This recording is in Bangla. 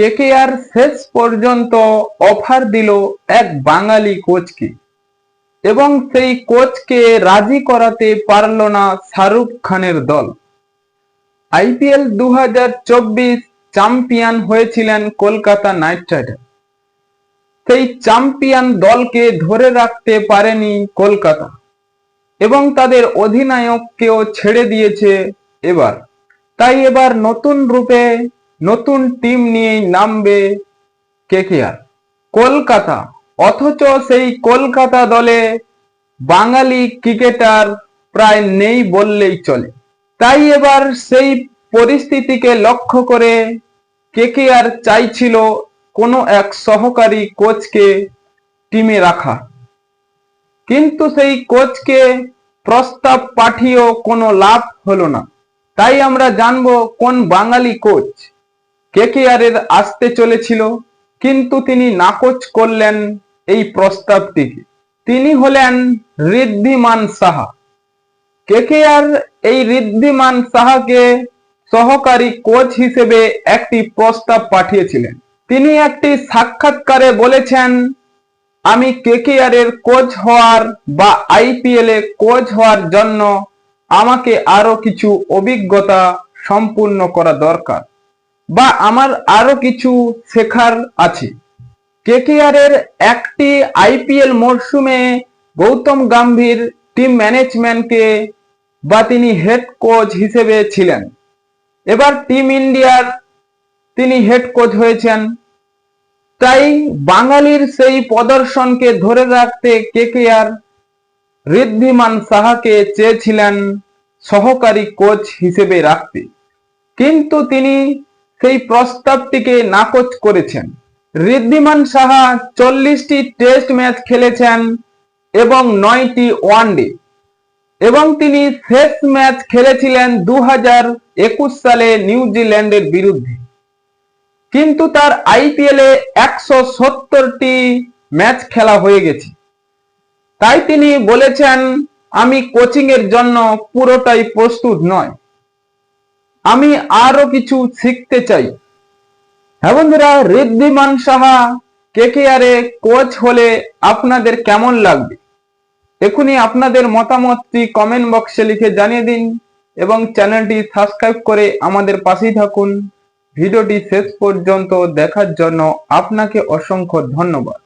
কেকেআর শেষ পর্যন্ত অফার দিল এক বাঙালি কোচকে। এবং সেই কোচকে রাজি করাতে পারল না শাহরুখ খানের দল। আইপিএল দু চ্যাম্পিয়ন হয়েছিলেন কলকাতা নাইট রাইডার সেই চ্যাম্পিয়ন দলকে ধরে রাখতে পারেনি কলকাতা। এবং তাদের অধিনায়ককেও ছেড়ে দিয়েছে এবার। তাই এবার নতুন রূপে নতুন টিম নিয়েই নামবে কেকেআর। কলকাতা, অথচ সেই কলকাতা দলে বাঙালি ক্রিকেটার প্রায় নেই বললেই চলে। তাই এবার সেই পরিস্থিতিকে লক্ষ্য করে কেকেআর চাইছিল কোনো এক সহকারী কোচকে টিমে রাখা। কিন্তু সেই কোচকে প্রস্তাব পাঠিয়েও কোনো লাভ হলো না। তাই আমরা জানব কোন বাঙালি কোচ কেকেআর এর আসতে চলেছিল, কিন্তু তিনি নাকচ করলেন এই প্রস্তাবটিকে। তিনি হলেন ঋদ্ধিমান সাহা। কেকেআর এই ঋদ্ধিমান সাহাকে সহকারী কোচ হিসেবে একটি প্রস্তাব পাঠিয়েছিলেন। তিনি একটি সাক্ষাৎকারে বলেছেন, আমি কেকেআর এর কোচ হওয়ার বা আইপিএল এ কোচ হওয়ার জন্য আমাকে আরও কিছু অভিজ্ঞতা সম্পূর্ণ করা দরকার। বা আমার আরও কিছু শেখার আছে। কেকেআর এর একটি আইপিএল মরশুমে গৌতম গম্ভীর টিম ম্যানেজমেন্টকে বা তিনি হেড কোচ হিসেবে ছিলেন। এবার টিম ইন্ডিয়ার তিনি হেড কোচ হয়েছেন। তাই বাঙালির সেই প্রদর্শনকে ধরে রাখতে কেকেআর ঋদ্ধিমান সাহাকে চেয়েছিলেন সহকারী কোচ হিসেবে রাখতে। কিন্তু তিনি সেই প্রস্তাবটিকে নাকচ করেছেন। ঋদ্ধিমান সাহা চল্লিশটি টেস্ট ম্যাচ খেলেছেন এবং নয়টি ওয়ানডে এবং তিনি শেষ ম্যাচ খেলেছিলেন দু সালে নিউজিল্যান্ডের বিরুদ্ধে। কিন্তু তার আইপিএল একশো সত্তরটি ম্যাচ খেলা হয়ে গেছে। তাই তিনি বলেছেন, আমি কোচিং এর জন্য পুরোটাই প্রস্তুত নয়। আমি আরও কিছু শিখতে চাই। হ্যাঁ বন্ধুরা ঋদ্ধিমান সাহা কেকেআর এ কোচ হলে আপনাদের কেমন লাগবে? এখনই আপনাদের মতামতটি কমেন্ট বক্সে লিখে জানিয়ে দিন এবং চ্যানেলটি সাবস্ক্রাইব করে আমাদের পাশেই থাকুন। ভিডিওটি শেষ পর্যন্ত দেখার জন্য আপনাকে অসংখ্য ধন্যবাদ।